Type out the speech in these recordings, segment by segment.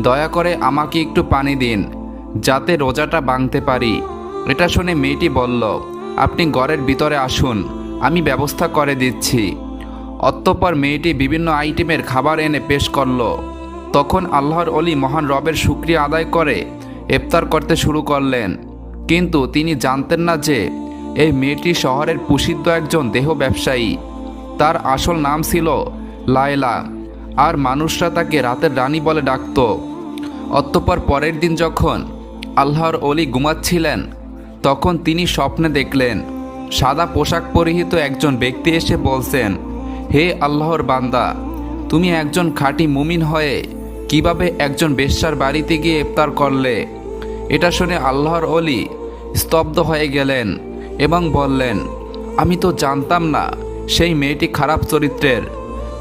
দয়া করে আমাকে একটু পানি দিন, যাতে রোজাটা ভাঙতে পারি। এটা শুনে মেয়েটি বলল, আপনি ঘরের ভিতরে আসুন, আমি ব্যবস্থা করে দিচ্ছি। অতঃপর মেয়েটি বিভিন্ন আইটেমের খাবার এনে পেশ করল। তখন আল্লাহর অলি মহান রবের শুক্রিয়া আদায় করে ইফতার করতে শুরু করলেন। কিন্তু তিনি জানতেন না যে, এই মেয়েটি শহরের প্রসিদ্ধ একজন দেহ ব্যবসায়ী। তার আসল নাম ছিল লায়লা, আর মানুষরা তাকে রাতের রানী বলে ডাকত। অতঃপর পরের দিন যখন আল্লাহর অলি ঘুমাচ্ছিলেন, তখন তিনি স্বপ্নে দেখলেন, সাদা পোশাক পরিহিত একজন ব্যক্তি এসে বলছেন, হে আল্লাহর বান্দা, তুমি একজন খাঁটি মুমিন হয়ে কীভাবে একজন বেশ্যার বাড়িতে গিয়ে ইফতার করলে? এটা শুনে আল্লাহর অলি স্তব্ধ হয়ে গেলেন এবং বললেন, আমি তো জানতাম না সেই মেয়েটি খারাপ চরিত্রের।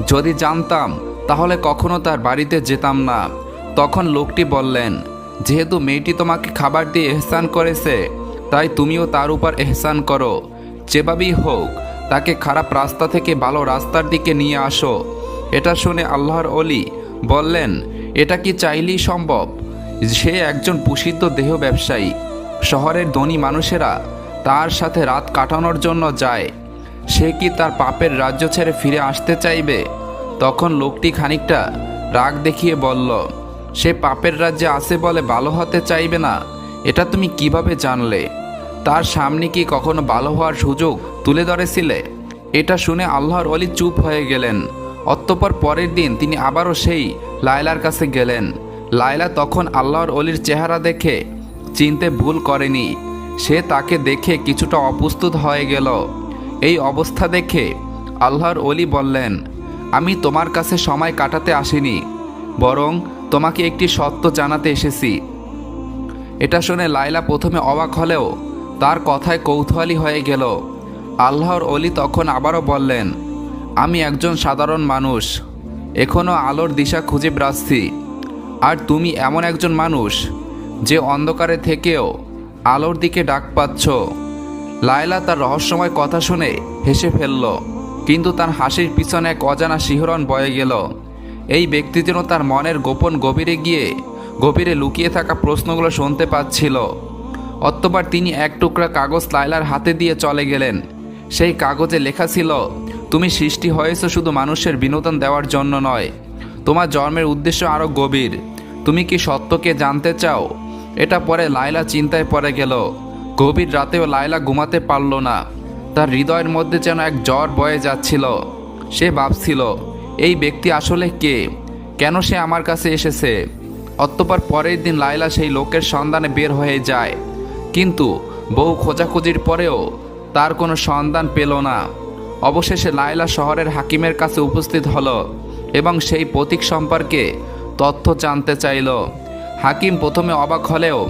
যদি জানতাম, তাহলে কখনো তার বাড়িতে যেতাম না। তখন লোকটি বললেন, যেহেতু মেয়েটি তোমাকে খাবার দিয়ে এহসান করেছে, তাই তুমিও তার উপর এহসান করো। যেভাবেই হোক, তাকে খারাপ রাস্তা থেকে ভালো রাস্তার দিকে নিয়ে আসো। এটা শুনে আল্লাহর অলি বললেন, এটা কি চাইলেই সম্ভব? সে একজন প্রসিদ্ধ দেহ ব্যবসায়ী। শহরের ধনী মানুষেরা তার সাথে রাত কাটানোর জন্য যায়। সে কি তার পাপের রাজ্য ছেড়ে ফিরে আসতে চাইবে? তখন লোকটি খানিকটা রাগ দেখিয়ে বলল সে পাপের রাজ্যে আছে বলে ভালো হতে চাইবে না। এটা তুমি কীভাবে জানলে? তার সামনে কি কখনো ভালো হওয়ার সুযোগ তুলে ধরেছিলে? এটা শুনে আল্লাহর অলি চুপ হয়ে গেলেন। অতঃপর পরের দিন তিনি আবারও সেই লায়লার কাছে গেলেন। লায়লা তখন আল্লাহর অলির চেহারা দেখে চিনতে ভুল করেনি। সে তাকে দেখে কিছুটা অপ্রস্তুত হয়ে গেল। এই অবস্থা দেখে আল্লাহর অলি বললেন, আমি তোমার কাছে সময় কাটাতে আসিনি। বরং তোমাকে একটি সত্য জানাতে এসেছি। এটা শুনে লাইলা প্রথমে অবাক হলেও তার কথায় কৌতূহলী হয়ে গেল। আল্লাহর অলি তখন আবারও বললেন, আমি একজন সাধারণ মানুষ। এখনও আলোর দিশা খুঁজে বেড়াচ্ছি। আর তুমি এমন একজন মানুষ যে অন্ধকারে থেকেও আলোর দিকে ডাক পাচ্ছ লায়লা তার রহস্যময় কথা শুনে হেসে ফেলল, কিন্তু তার হাসির পিছনে এক অজানা শিহরণ বয়ে গেল। এই ব্যক্তি যেন তার মনের গোপন গভীরে গিয়ে গভীরে লুকিয়ে থাকা প্রশ্নগুলো শুনতে পাচ্ছিল। অতঃপর তিনি এক টুকরা কাগজ লায়লার হাতে দিয়ে চলে গেলেন। সেই কাগজে লেখা ছিল, তুমি সৃষ্টি হয়েছ শুধু মানুষের বিনোদন দেওয়ার জন্য নয়। তোমার জন্মের উদ্দেশ্য আরও গভীর। তুমি কি সত্যকে জানতে চাও? এটা পরে লায়লা চিন্তায় পড়ে গেল। গভীর রাতেও লায়লা ঘুমাতে পারল না। তার হৃদয়ের মধ্যে যেন এক জ্বর বয়ে যাচ্ছিল। সে ভাবছিল এই ব্যক্তি আসলে কে? কেন সে আমার কাছে এসেছে? অতঃপর পরের দিন লায়লা সেই লোকের সন্ধানে বের হয়ে যায়। কিন্তু বহু খোঁজাখুঁজির পরেও তার কোনো সন্ধান পেল না। অবশেষে লায়লা শহরের হাকিমের কাছে উপস্থিত হলো এবং সেই প্রতীক সম্পর্কে তথ্য জানতে চাইল। হাকিম প্রথমে অবাক হলেও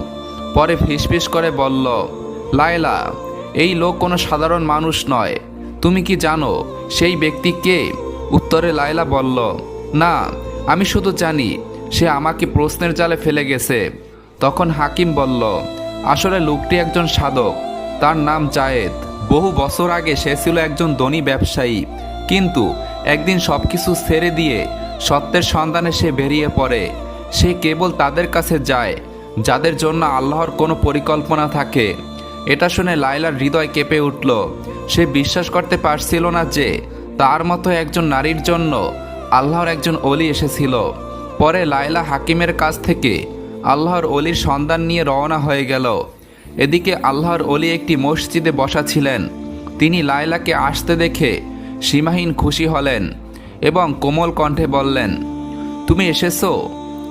পরে ফিসফিস করে বলল, লায়লা, এই লোক কোনো সাধারণ মানুষ নয়। তুমি কি জানো সেই ব্যক্তি কে? উত্তরে লায়লা বলল, না, আমি শুধু জানি, সে আমাকে প্রশ্নের জালে ফেলে গেছে। তখন হাকিম বলল, আসলে লোকটি একজন সাধক, তার নাম জায়েদ। বহু বছর আগে সে ছিল একজন ধনী ব্যবসায়ী, কিন্তু একদিন সব কিছু ছেড়ে দিয়ে সত্যের সন্ধানে সে বেরিয়ে পড়ে। সে কেবল তাদের কাছে যায়, যাদের জন্য আল্লাহর কোনো পরিকল্পনা থাকে। এটা শুনে লায়লার হৃদয় কেঁপে উঠল। সে বিশ্বাস করতে পারছিল না যে তার মতো একজন নারীর জন্য আল্লাহর একজন অলি এসেছিল। পরে লায়লা হাকিমের কাছ থেকে আল্লাহর অলির সন্ধান নিয়ে রওনা হয়ে গেল। এদিকে আল্লাহর অলি একটি মসজিদে বসা ছিলেন। তিনি লায়লাকে আসতে দেখে সীমাহীন খুশি হলেন এবং কোমল কণ্ঠে বললেন, তুমি এসেছ?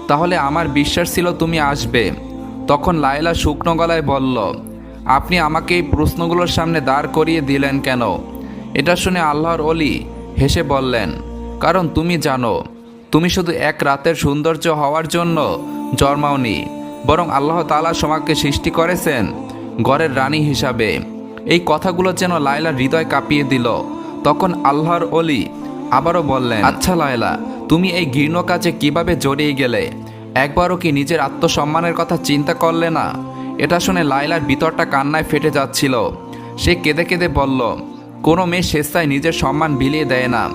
তাহলে আমার বিশ্বাস ছিল তুমি আসবে। তখন লায়লা শুকনো গলায় বলল, আপনি আমাকে এই প্রশ্নগুলোর সামনে দাঁড় করিয়ে দিলেন কেন? এটা শুনে আল্লাহর অলি হেসে বললেন, কারণ তুমি জানো, তুমি শুধু এক রাতের সৌন্দর্য হওয়ার জন্য জন্মাওনি, বরং আল্লাহ তালা সমাজকে সৃষ্টি করেছেন ঘরের রানী হিসাবে। এই কথাগুলো যেন লায়লার হৃদয় কাঁপিয়ে দিল। তখন আল্লাহর অলি আবারও বললেন আচ্ছা লায়লা, তুমি এই ঘৃণ্য কাজে কীভাবে জড়িয়ে গেলে? একবারও কি নিজের আত্মসম্মানের কথা চিন্তা করলে না? এটা শুনে লায়লার ভিতরটা কান্নায় ফেটে যাচ্ছিল। সে কেঁদে কেঁদে বলল কোনো মেয়ে স্বেচ্ছায় নিজের সম্মান বিলিয়ে দেয় না।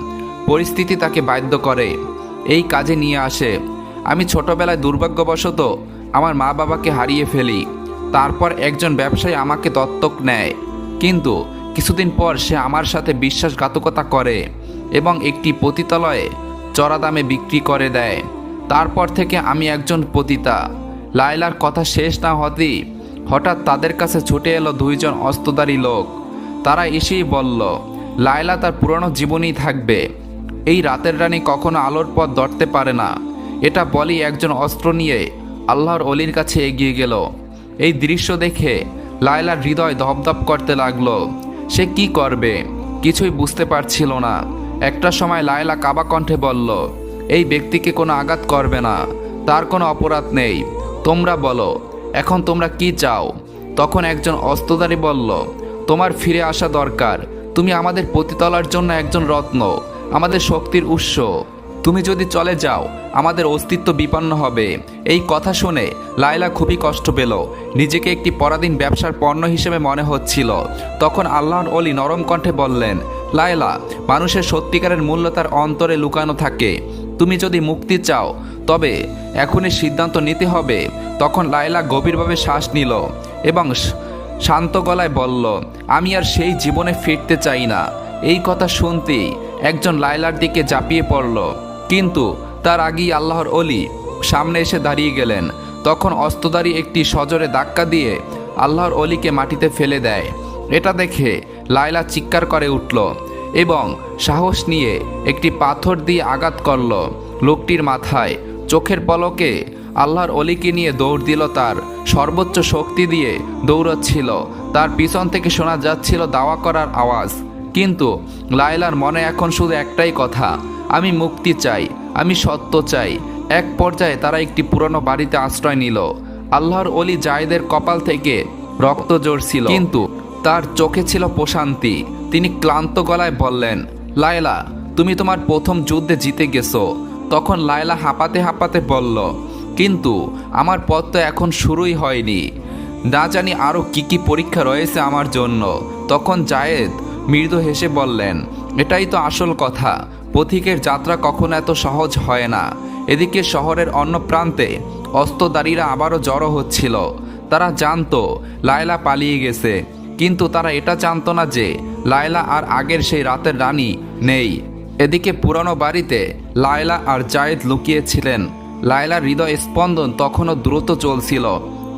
পরিস্থিতি তাকে বাধ্য করে। এই কাজে নিয়ে আসে। আমি ছোটবেলায় দুর্ভাগ্যবশত আমার মা বাবাকে হারিয়ে ফেলি। তারপর একজন ব্যবসায়ী আমাকে দত্তক নেয়। কিন্তু কিছুদিন পর সে আমার সাথে বিশ্বাসঘাতকতা করে এবং একটি পতিতালয়ে চড়া দামে বিক্রি করে দেয়। তারপর থেকে আমি একজন পতিতা। লায়লার কথা শেষ না হতেই হঠাৎ তাদের কাছে ছুটে এলো দুইজন অস্ত্রধারী লোক। তারা এসেই বলল, লায়লা তার পুরনো জীবনই থাকবে। এই রাতের রানী কখনো আলোর পথ ধরতে পারে না। এটা বলি একজন অস্ত্র নিয়ে আল্লাহর অলির কাছে এগিয়ে গেল। এই দৃশ্য দেখে লায়লার হৃদয় ধপধপ করতে লাগল। সে কি করবে? কিছুই বুঝতে পারছিল না। একটা সময় লায়লা কাবা কণ্ঠে বলল, এই ব্যক্তিকে কোনো আঘাত করবে না। তার কোনো অপরাধ নেই। তোমরা বলো, এখন তোমরা কি চাও? তখন একজন অস্ত্রধারী বলল তোমার ফিরে আসা দরকার। তুমি আমাদের পতিতলার জন্য একজন রত্ন, আমাদের শক্তির উৎস। তুমি যদি চলে যাও, আমাদের অস্তিত্ব বিপন্ন হবে। এই কথা শুনে লায়লা খুবই কষ্ট পেল। নিজেকে একটি পরাধীন ব্যবসার পণ্য হিসেবে মনে হচ্ছিল। তখন আল্লাহর অলি নরম কণ্ঠে বললেন, লায়লা, মানুষের সত্যিকারের মূল্য তার অন্তরে লুকানো থাকে। তুমি যদি মুক্তি চাও, তবে এখনই সিদ্ধান্ত নিতে হবে। তখন লায়লা গভীরভাবে শ্বাস নিল এবং শান্ত গলায় বলল, আমি আর সেই জীবনে ফিরতে চাই না। এই কথা শুনতেই একজন লায়লার দিকে ঝাঁপিয়ে পড়ল। কিন্তু তার আগেই আল্লাহর অলি সামনে এসে দাঁড়িয়ে গেলেন। তখন অস্ত্রধারী একটি সজোরে ধাক্কা দিয়ে আল্লাহর অলিকে মাটিতে ফেলে দেয়। এটা দেখে লায়লা চিৎকার করে উঠল এবং সাহস নিয়ে একটি পাথর দিয়ে আঘাত করল। লোকটির মাথায় চোখের পলকে আল্লাহর অলিকে নিয়ে দৌড় দিল তার। সর্বোচ্চ শক্তি দিয়ে দৌড়চ্ছিল। তার পিছন থেকে শোনা যাচ্ছিল দাওয়া করার আওয়াজ। কিন্তু লায়লার মনে এখন শুধু একটাই কথা, আমি মুক্তি চাই, আমি সত্য চাই। এক পর্যায়ে তারা একটি পুরনো বাড়িতে আশ্রয় নিল। আল্লাহর অলি জায়েদের কপাল থেকে রক্ত জড়ছিল কিন্তু তার চোখে ছিল প্রশান্তি। তিনি ক্লান্ত গলায় বললেন, লায়লা, তুমি তোমার প্রথম যুদ্ধে জিতে গেছো। তখন লায়লা হাঁপাতে হাঁপাতে বলল কিন্তু আমার পথ তো এখন শুরুই হয়নি। না জানি আরও কী কী পরীক্ষা রয়েছে আমার জন্য। তখন জায়েদ মৃদু হেসে বললেন, এটাই তো আসল কথা। পথিকের যাত্রা কখনো এত সহজ হয় না। এদিকে শহরের অন্য প্রান্তে অস্ত্রদারীরা আবারও জড়ো হচ্ছিল। তারা জানতো লায়লা পালিয়ে গেছে। কিন্তু তারা এটা জানতো না যে লায়লা আর আগের সেই রাতের রানী নেই। এদিকে পুরনো বাড়িতে লায়লা আর জায়েদ লুকিয়েছিলেন। লায়লার হৃদয় স্পন্দন তখনও দ্রুত চলছিল,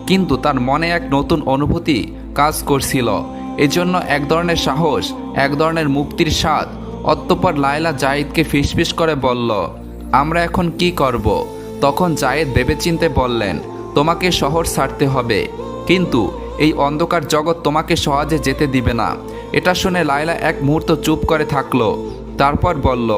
কিন্তু তার মনে এক নতুন অনুভূতি কাজ করছিল। এজন্য এক ধরনের সাহস, এক ধরনের মুক্তির স্বাদ অতঃপর লায়লা জায়েদকে ফিসফিস করে বলল, আমরা এখন কি করব? তখন জায়েদ ভেবেচিন্তে বললেন, তোমাকে শহর ছাড়তে হবে, কিন্তু এই অন্ধকার জগৎ তোমাকে সহজে যেতে দিবে না। এটা শুনে লায়লা এক মুহূর্ত চুপ করে থাকল, তারপর বলল,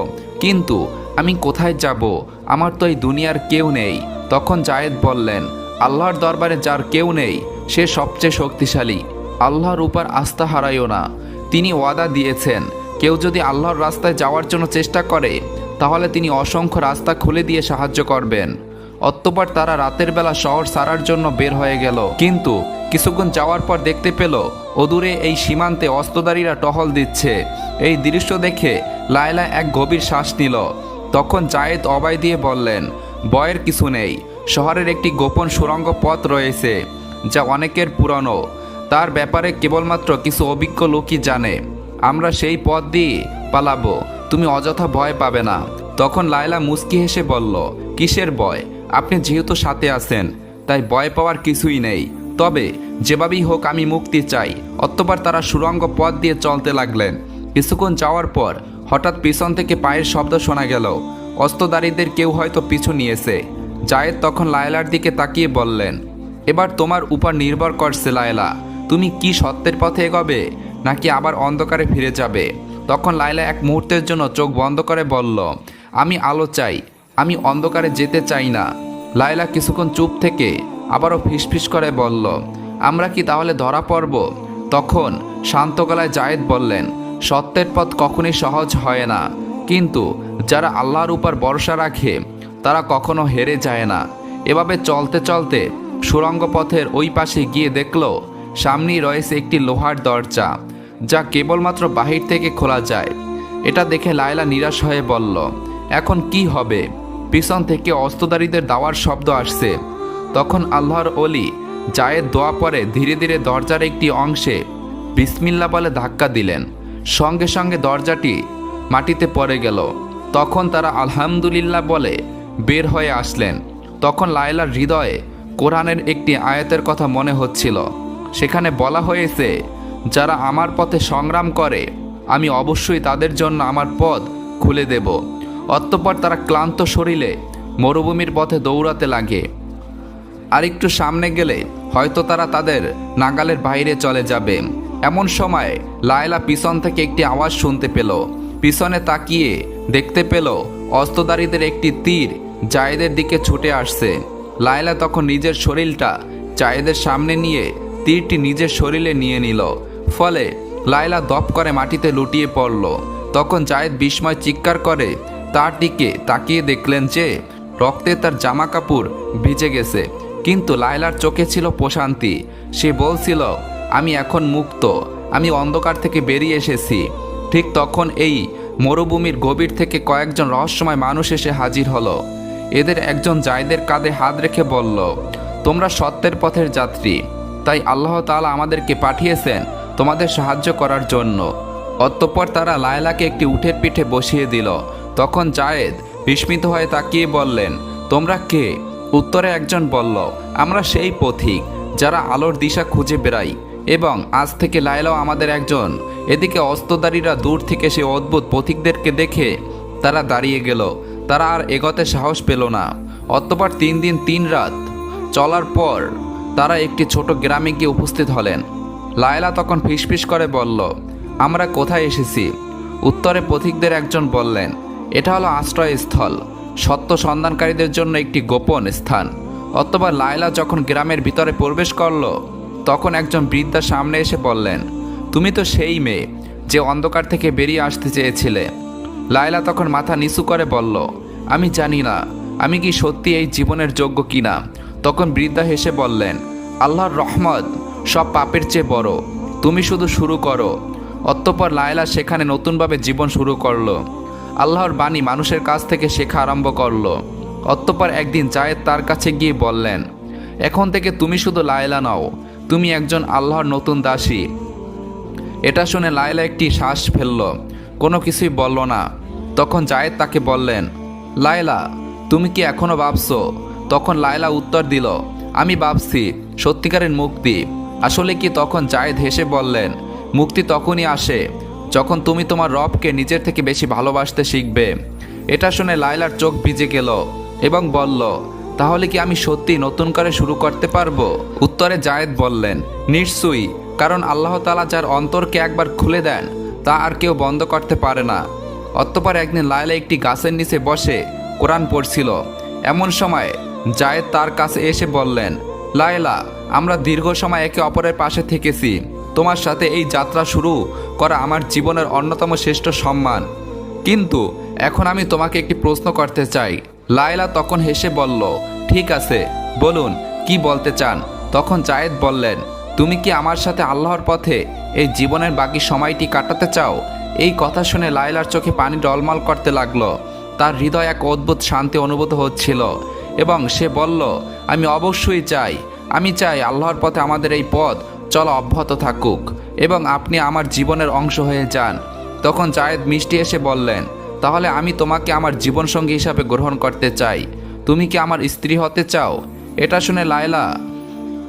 কিন্তু আমি কোথায় যাব? আমার তো এই দুনিয়ার কেউ নেই। তখন জায়েদ বললেন, আল্লাহর দরবারে যার কেউ নেই, সে সবচেয়ে শক্তিশালী। আল্লাহর উপর আস্থা হারাইও না। তিনি ওয়াদা দিয়েছেন, কেউ যদি আল্লাহর রাস্তায় যাওয়ার জন্য চেষ্টা করে, তাহলে তিনি অসংখ্য রাস্তা খুলে দিয়ে সাহায্য করবেন। অতঃপর তারা রাতের বেলা শহর সারার জন্য বের হয়ে গেল। কিন্তু কিছুক্ষণ যাওয়ার পর দেখতে পেল, অদূরে এই সীমান্তে অস্ত্রধারীরা টহল দিচ্ছে। এই দৃশ্য দেখে লায়লা এক গভীর শ্বাস নিল। তখন জায়েদ অবাই দিয়ে বললেন, বয়ের কিছু নেই। শহরের একটি গোপন সুড়ঙ্গ পথ রয়েছে, যা অনেকের পুরনো। তার ব্যাপারে কেবলমাত্র কিছু অভিজ্ঞ লোকই জানে। আমরা সেই পথ দিয়ে পালাবো। তুমি অযথা ভয় পাবে না। তখন লায়লা মুস্কি হেসে বলল, কিসের ভয়? আপনি যেহেতু সাথে আছেন, তাই ভয় পাওয়ার কিছুই নেই। তবে যেভাবেই হোক আমি মুক্তি চাই। অতঃপর তারা সুরঙ্গ পথ দিয়ে চলতে লাগলেন। কিছুক্ষণ যাওয়ার পর হঠাৎ পিছন থেকে পায়ের শব্দ শোনা গেল। অস্ত্রধারীদের কেউ হয়তো পিছু নিয়েছে। জায়েদ তখন লায়লার দিকে তাকিয়ে বললেন, এবার তোমার উপর নির্ভর করছে লায়লা। তুমি কি সত্যের পথে এগোবে, নাকি আবার অন্ধকারে ফিরে যাবে? তখন লায়লা এক মুহূর্তের জন্য চোখ বন্ধ করে বলল, আমি আলো চাই, আমি অন্ধকারে যেতে চাই না। লায়লা কিছুক্ষণ চুপ থেকে আবারও ফিসফিস করে বলল, আমরা কি তাহলে ধরা পড়ব? তখন শান্ত গলায় জায়েদ বললেন সত্যের পথ কখনই সহজ হয় না। কিন্তু যারা আল্লাহর উপর ভরসা রাখে, তারা কখনো হেরে যায় না। এভাবে চলতে চলতে সুরঙ্গ পথের ওই পাশে গিয়ে দেখল, সামনেই রয়েছে একটি লোহার দরজা, যা কেবলমাত্র বাহির থেকে খোলা যায়। এটা দেখে লায়লা নিরাশ হয়ে বলল, এখন কি হবে? পিছন থেকে অস্ত্রধারীদের দাওয়ার শব্দ আসছে। তখন আল্লাহর অলি জায়েদ দোয়া পরে ধীরে ধীরে দরজার একটি অংশে বিসমিল্লা বলে ধাক্কা দিলেন। সঙ্গে সঙ্গে দরজাটি মাটিতে পড়ে গেল। তখন তারা আলহামদুলিল্লাহ বলে, বের হয়ে আসলেন। তখন লায়লার হৃদয়ে কোরআনের একটি আয়াতের কথা মনে হচ্ছিল। সেখানে বলা হয়েছে, যারা আমার পথে সংগ্রাম করে, আমি অবশ্যই তাদের জন্য আমার পথ খুলে দেব। অতঃপর তারা ক্লান্ত শরীরে মরুভূমির পথে দৌড়াতে লাগে। আর একটু সামনে গেলে হয়তো তারা তাদের নাগালের বাইরে চলে যাবে। এমন সময় লায়লা পিছন থেকে একটি আওয়াজ শুনতে পেল। পিছনে তাকিয়ে দেখতে পেল অস্ত্রধারীদের একটি তীর জায়েদের দিকে ছুটে আসছে। লায়লা তখন নিজের শরীরটা জায়েদের সামনে নিয়ে তীরটি নিজের শরীরে নিয়ে নিল। ফলে লায়লা দপ করে মাটিতে লুটিয়ে পড়ল। তখন জায়েদ বিস্ময় চিৎকার করে তার দিকে তাকিয়ে দেখলেন যে রক্তে তার জামা কাপড় ভিজে গেছে। কিন্তু লায়লার চোখে ছিল প্রশান্তি। সে বলছিল আমি এখন মুক্ত। আমি অন্ধকার থেকে বেরিয়ে এসেছি। ঠিক তখন এই মরুভূমির গভীর থেকে কয়েকজন রহস্যময় মানুষ এসে হাজির হলো। এদের একজন জায়দের কাঁধে হাত রেখে বলল, তোমরা সত্যের পথের যাত্রী। তাই আল্লাহ তাআলা আমাদেরকে পাঠিয়েছেন তোমাদের সাহায্য করার জন্য। অতঃপর তারা লায়লাকে একটি উঠের পিঠে বসিয়ে দিল। তখন জায়েদ বিস্মিত হয়ে তাকিয়ে বললেন, তোমরা কে? উত্তরে একজন বলল, আমরা সেই পথিক যারা আলোর দিশা খুঁজে বেড়াই। এবং আজ থেকে লায়লাও আমাদের একজন। এদিকে অস্ত্রধারীরা দূর থেকে সে অদ্ভুত পথিকদেরকে দেখে তারা দাঁড়িয়ে গেল। তারা আর এগোতে সাহস পেল না। অতঃপর তিন দিন, তিন রাত চলার পর তারা একটি ছোট গ্রামে গিয়ে উপস্থিত হলেন। লায়লা তখন ফিসফিস করে বলল, আমরা কোথায় এসেছি? উত্তরে পথিকদের একজন বললেন, এটা হলো আশ্রয়স্থল। সত্য সন্ধানকারীদের জন্য একটি গোপন স্থান। অতবার লায়লা যখন গ্রামের ভিতরে প্রবেশ করল তখন একজন বৃদ্ধা সামনে এসে বললেন, তুমি তো সেই মেয়ে যে অন্ধকার থেকে বেরিয়ে আসতে চেয়েছিলে। লায়লা তখন মাথা নিচু করে বলল, আমি জানি না, আমি কি সত্যি এই জীবনের যোগ্য কিনা? তখন বৃদ্ধা হেসে বললেন, আল্লাহর রহমত সব পাপের চেয়ে বড়, তুমি শুধু শুরু করো। অতঃপর লায়লা সেখানে নতুনভাবে জীবন শুরু করল। আল্লাহর বাণী মানুষের কাছ থেকে শেখা আরম্ভ করল। অতঃপর একদিন জায়েদ তার কাছে গিয়ে বললেন, এখন থেকে তুমি শুধু লায়লা নও তুমি একজন আল্লাহর নতুন দাসী। এটা শুনে লায়লা একটি শ্বাস ফেলল। কোনো কিছুই বলল না। তখন জায়েদ তাকে বললেন, লায়লা, তুমি কি এখনও ভাবছ? তখন লায়লা উত্তর দিল, আমি ভাবছি, সত্যিকারের মুক্তি। আসলে কি তখন জায়েদ হেসে বললেন, মুক্তি তখনই আসে যখন তুমি তোমার রবকে নিজের থেকে বেশি ভালোবাসতে শিখবে। এটা শুনে লায়লার চোখ ভিজে গেল এবং বলল তাহলে কি আমি সত্যি নতুন করে শুরু করতে পারব? উত্তরে জায়েদ বললেন, নিশ্চয়ই, কারণ আল্লাহ তালা যার অন্তরকে একবার খুলে দেন, তা আর কেউ বন্ধ করতে পারে না। অতঃপর একদিন লায়লা একটি গাছের নিচে বসে কোরআন পড়ছিল। এমন সময় জায়েদ তার কাছে এসে বললেন, লায়লা, আমরা দীর্ঘ সময় একে অপরের পাশে থেকেছি। তোমার সাথে এই যাত্রা শুরু করা আমার জীবনের অন্যতম শ্রেষ্ঠ সম্মান। কিন্তু এখন আমি তোমাকে একটি প্রশ্ন করতে চাই। লায়লা তখন হেসে বলল, ঠিক আছে, বলুন, কি বলতে চান? তখন জায়েদ বললেন, তুমি কি আমার সাথে আল্লাহর পথে এই জীবনের বাকি সময়টি কাটাতে চাও? এই কথা শুনে লায়লার চোখে পানি ডলমল করতে লাগল। তার হৃদয় এক অদ্ভুত শান্তি অনুভূত হচ্ছিল এবং সে বলল, আমি অবশ্যই চাই, আমি চাই আল্লাহর পথে আমাদের এই পথ চলা অব্যাহত থাকুক এবং আপনি আমার জীবনের অংশ হয়ে যান। তখন জায়েদ মিষ্টি এসে বললেন তাহলে আমি তোমাকে আমার জীবনসঙ্গী হিসাবে গ্রহণ করতে চাই। তুমি কি আমার স্ত্রী হতে চাও? এটা শুনে লায়লা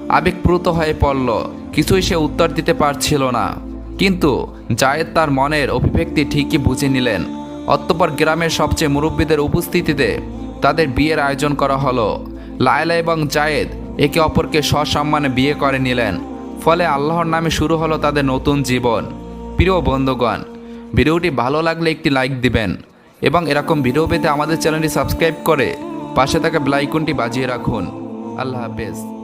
আবেগপ্রুত হয়ে পড়ল। কিছুই সে উত্তর দিতে পারছিল না। কিন্তু জায়েদ তার মনের অভিব্যক্তি ঠিকই বুঝে নিলেন। অতঃপর গ্রামের সবচেয়ে মুরব্বীদের উপস্থিতিতে তাদের বিয়ের আয়োজন করা হলো। লায়লা এবং জায়েদ একে অপরকে সসম্মানে বিয়ে করে নিলেন। ফলে আল্লাহর নামে শুরু হলো তাদের নতুন জীবন। প্রিয় বন্ধুগণ ভিডিওটি ভালো লাগলে একটি লাইক দিবেন এবং এরকম ভিডিও পেতে আমাদের চ্যানেলটি সাবস্ক্রাইব করে পাশে থাকা বেলাইকনটি বাজিয়ে রাখুন। আল্লাহ হাফেজ।